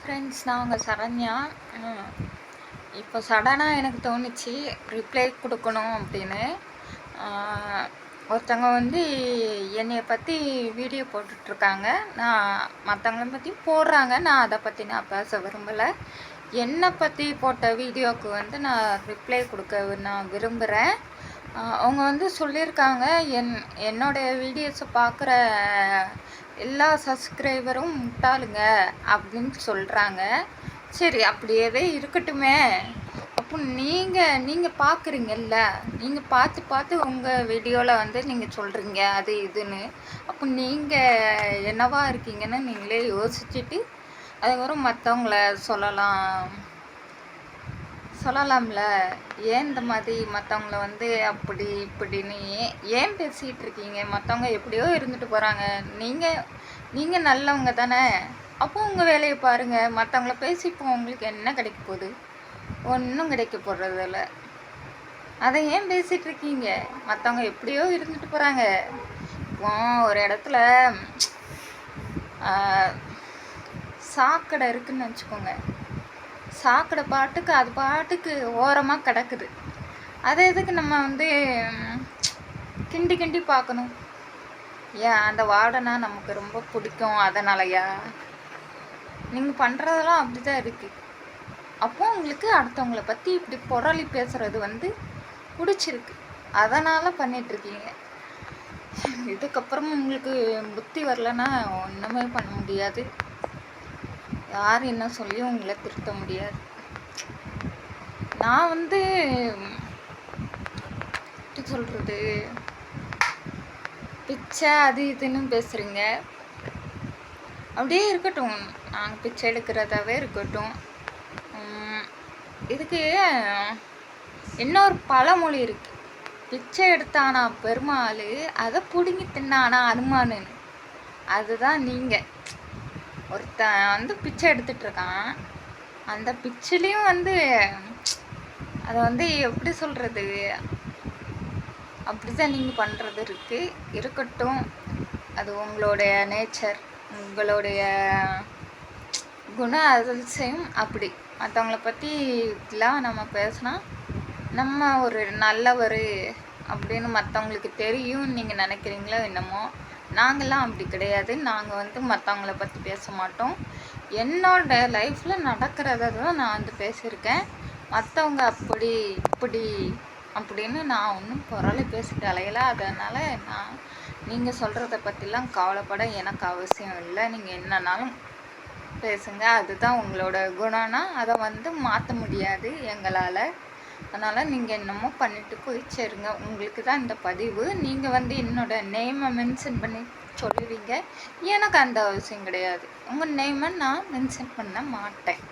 Friends நான் உங்கள் சரண்யா. இப்போ சடனாக எனக்கு தோணுச்சு ரிப்ளை கொடுக்கணும் அப்படின்னு. ஒருத்தவங்க வந்து என்னைய பற்றி வீடியோ போட்டுட்ருக்காங்க. நான் மற்றவங்கள பற்றி போடுறாங்க. நான் அதை பற்றி நான் பேச விரும்பலை. என்னை பற்றி போட்ட வீடியோவுக்கு வந்து நான் ரிப்ளை கொடுக்க நான் விரும்புகிறேன் அவங்க வந்து சொல்லியிருக்காங்க. என் என்னுடைய வீடியோஸை பார்க்குற எல்லா சப்ஸ்கிரைபரும் முட்டாளுங்க அப்படின்னு சொல்கிறாங்க சரி அப்படியே இருக்கட்டுமே. அப்போ நீங்கள் நீங்கள் பார்க்குறீங்கல்ல நீங்கள் பார்த்து பார்த்து உங்கள் வீடியோவில் வந்து நீங்கள் சொல்கிறீங்க அது இதுன்னு. அப்போ நீங்கள் என்னவா இருக்கீங்கன்னு நீங்களே யோசிச்சுட்டு அதுக்கப்புறம் மற்றவங்கள சொல்லலாம். சொல்லலாம்ல. ஏன் இந்த மாதிரி மற்றவங்கள வந்து அப்படி இப்படின்னு ஏன் ஏன் பேசிகிட்டு இருக்கீங்க? மற்றவங்க எப்படியோ இருந்துட்டு போகிறாங்க நீங்கள் நீங்கள் நல்லவங்க தானே. அப்போ உங்கள் வேலையை பாருங்கள் மற்றவங்கள பேசி இப்போ உங்களுக்கு என்ன கிடைக்க போகுது? ஒன்றும் கிடைக்க போடுறதில்ல அதை ஏன் பேசிகிட்டு இருக்கீங்க? மற்றவங்க எப்படியோ இருந்துட்டு போகிறாங்க இப்போ ஒரு இடத்துல சாக்கடை இருக்குதுன்னு வச்சுக்கோங்க சாக்கடை பாட்டுக்கு அது பாட்டுக்கு ஓரமாக கிடக்குது. அதை எதுக்கு நம்ம வந்து கிண்டி கிண்டி பார்க்கணும்? ஏன் அந்த வார்டனா நமக்கு ரொம்ப பிடிக்கும் அதனாலயா? நீங்கள் பண்ணுறதெல்லாம் அப்படி தான் இருக்குது அப்போ உங்களுக்கு அடுத்தவங்கள பற்றி இப்படி புரளி பேசுகிறது வந்து பிடிச்சிருக்கு. அதனால் பண்ணிகிட்ருக்கீங்க இதுக்கப்புறமும் உங்களுக்கு புத்தி வரலன்னா ஒன்றுமே பண்ண முடியாது. யார் என்ன சொல்லியும் உங்களை திருத்த முடியாது. நான் வந்து எப்படி சொல்கிறது பிச்சை அது இதுன்னு பேசுகிறீங்க அப்படியே இருக்கட்டும். நாங்கள் பிச்சை எடுக்கிறதாவே இருக்கட்டும். இதுக்கு இன்னொரு பழமொழி இருக்கு. பிச்சை எடுத்தானா பெருமாள் அதை பிடுங்கி தின்னானா அனுமானுன்னு. அதுதான் நீங்கள் ஒருத்தன் வந்து பிச்சை எடுத்துட்டு இருக்கான். அந்த பிச்சிலையும் வந்து அதை வந்து எப்படி சொல்கிறது அப்படி தான் நீங்கள் பண்ணுறது இருக்குது இருக்கட்டும். அது உங்களுடைய நேச்சர். உங்களுடைய குண அதிசயம் அப்படி. மற்றவங்கள பற்றி நம்ம பேசினா நம்ம ஒரு நல்லவர் அப்படின்னு மற்றவங்களுக்கு தெரியும் நீங்கள் நினைக்கிறீங்களோ என்னமோ. நாங்கள்லாம் அப்படி கிடையாது. நாங்கள் வந்து மற்றவங்கள பற்றி பேச மாட்டோம். என்னோட லைஃப்பில் நடக்கிறத தான் நான் வந்து பேசியிருக்கேன். மற்றவங்க அப்படி இப்படி அப்படின்னு நான் ஒன்றும் புரளி பேசிட்டு அலையலை. அதனால் நான் நீங்கள் சொல்கிறத பற்றிலாம் கவலைப்பட எனக்கு அவசியம் இல்லை. நீங்கள் என்னன்னாலும் பேசுங்க. அதுதான் உங்களோட குணம்னா அதை வந்து மாற்ற முடியாது எங்களால். அதனால் நீங்கள் என்னமோ பண்ணிட்டு போய் சேருங்க. உங்களுக்கு தான் இந்த பதிவு. நீங்கள் வந்து என்னோட நேமை மென்ஷன் பண்ணி சொல்லுவீங்க. எனக்கு அந்த அவசியம் கிடையாது. உங்கள் நேமை நான் மென்ஷன் பண்ண மாட்டேன்.